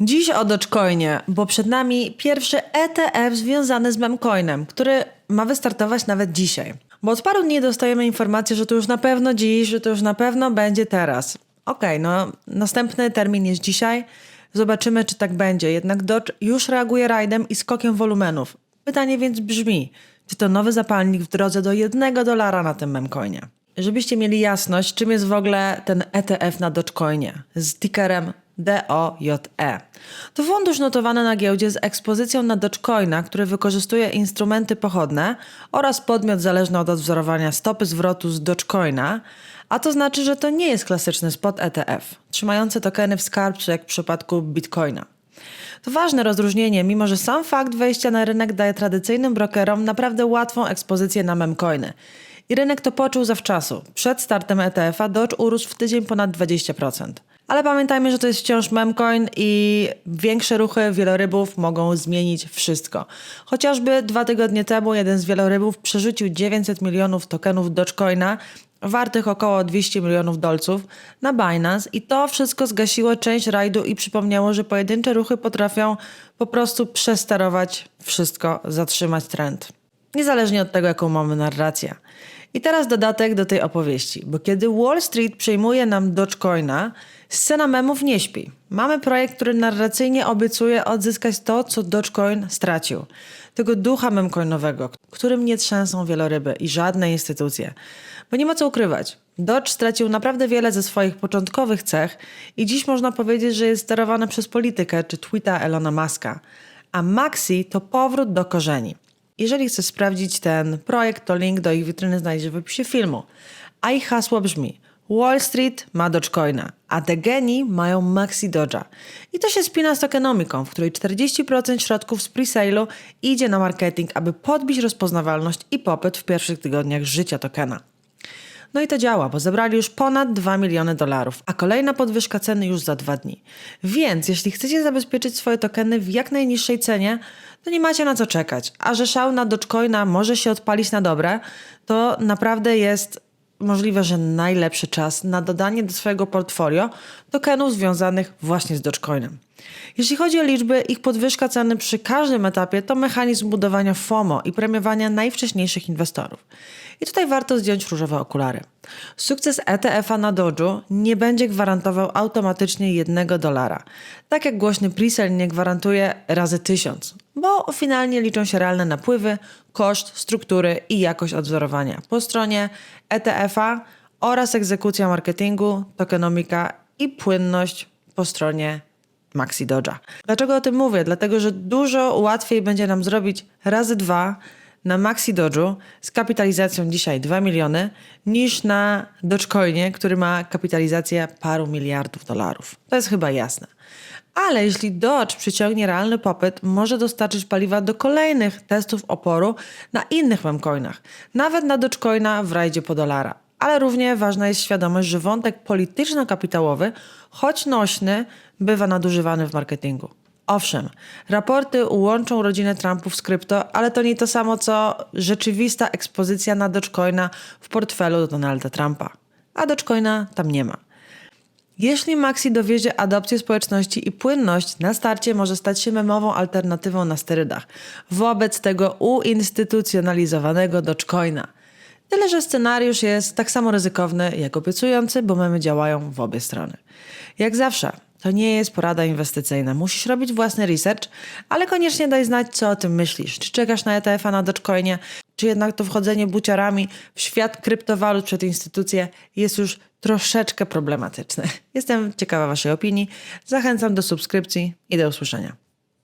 Dziś o Dogecoinie, bo przed nami pierwszy ETF związany z memcoinem, który ma wystartować nawet dzisiaj. Bo od paru dni dostajemy informację, że to już na pewno dziś, że to już na pewno będzie teraz. Okej, no następny termin jest dzisiaj. Zobaczymy, czy tak będzie. Jednak Dodge już reaguje rajdem i skokiem wolumenów. Pytanie więc brzmi, czy to nowy zapalnik w drodze do jednego dolara na tym memcoinie? Żebyście mieli jasność, czym jest w ogóle ten ETF na Dogecoinie z tickerem DOJE. To fundusz notowany na giełdzie z ekspozycją na Dogecoina, który wykorzystuje instrumenty pochodne oraz podmiot zależny od odwzorowania stopy zwrotu z Dogecoina, a to znaczy, że to nie jest klasyczny spot ETF, trzymający tokeny w skarbcu jak w przypadku Bitcoina. To ważne rozróżnienie, mimo że sam fakt wejścia na rynek daje tradycyjnym brokerom naprawdę łatwą ekspozycję na memcoiny. I rynek to poczuł zawczasu. Przed startem ETF-a Dodge urósł w tydzień ponad 20%. Ale pamiętajmy, że to jest wciąż memcoin i większe ruchy wielorybów mogą zmienić wszystko. Chociażby dwa tygodnie temu jeden z wielorybów przerzucił 900 milionów tokenów Dogecoina wartych około 200 milionów dolców na Binance i to wszystko zgasiło część rajdu i przypomniało, że pojedyncze ruchy potrafią po prostu przesterować wszystko, zatrzymać trend. Niezależnie od tego, jaką mamy narrację. I teraz dodatek do tej opowieści, bo kiedy Wall Street przejmuje nam Dogecoina, scena memów nie śpi. Mamy projekt, który narracyjnie obiecuje odzyskać to, co Dogecoin stracił. Tego ducha memcoinowego, którym nie trzęsą wieloryby i żadne instytucje. Bo nie ma co ukrywać. Dodge stracił naprawdę wiele ze swoich początkowych cech i dziś można powiedzieć, że jest sterowany przez politykę czy tweeta Elona Muska. A Maxi to powrót do korzeni. Jeżeli chcesz sprawdzić ten projekt, to link do ich witryny znajdziesz w opisie filmu. A ich hasło brzmi Wall Street ma Dogecoina, a The Geni mają Maxi Doge'a. I to się spina z tokenomiką, w której 40% środków z presale'u idzie na marketing, aby podbić rozpoznawalność i popyt w pierwszych tygodniach życia tokena. No i to działa, bo zebrali już ponad 2 miliony dolarów, a kolejna podwyżka ceny już za dwa dni. Więc jeśli chcecie zabezpieczyć swoje tokeny w jak najniższej cenie, to nie macie na co czekać. A że szał na Dogecoina może się odpalić na dobre, to naprawdę jest możliwe, że najlepszy czas na dodanie do swojego portfolio tokenów związanych właśnie z Dogecoinem. Jeśli chodzi o liczby, ich podwyżka ceny przy każdym etapie to mechanizm budowania FOMO i premiowania najwcześniejszych inwestorów. I tutaj warto zdjąć różowe okulary. Sukces ETF-a na Doge'u nie będzie gwarantował automatycznie jednego dolara. Tak jak głośny presale nie gwarantuje razy tysiąc, bo finalnie liczą się realne napływy, koszt, struktury i jakość odwzorowania po stronie ETF-a oraz egzekucja marketingu, tokenomika i płynność po stronie Maxi Doge'a. Dlaczego o tym mówię? Dlatego, że dużo łatwiej będzie nam zrobić razy dwa na Maxi Doge'u z kapitalizacją dzisiaj 2 miliony niż na Dogecoinie, który ma kapitalizację paru miliardów dolarów. To jest chyba jasne. Ale jeśli Dodge przyciągnie realny popyt, może dostarczyć paliwa do kolejnych testów oporu na innych memcoinach, nawet na Dogecoina w rajdzie po dolara. Ale równie ważna jest świadomość, że wątek polityczno-kapitałowy, choć nośny, bywa nadużywany w marketingu. Owszem, raporty łączą rodzinę Trumpów z krypto, ale to nie to samo co rzeczywista ekspozycja na Dogecoina w portfelu Donalda Trumpa. A Dogecoina tam nie ma. Jeśli Maxi dowiezie adopcję społeczności i płynność, na starcie może stać się memową alternatywą na sterydach wobec tego uinstytucjonalizowanego Dogecoina. Tyle, że scenariusz jest tak samo ryzykowny jak obiecujący, bo memy działają w obie strony. Jak zawsze, to nie jest porada inwestycyjna. Musisz robić własny research, ale koniecznie daj znać, co o tym myślisz. Czy czekasz na ETF-a na Dogecoinie, czy jednak to wchodzenie buciarami w świat kryptowalut przed instytucje jest już troszeczkę problematyczne. Jestem ciekawa Waszej opinii. Zachęcam do subskrypcji i do usłyszenia.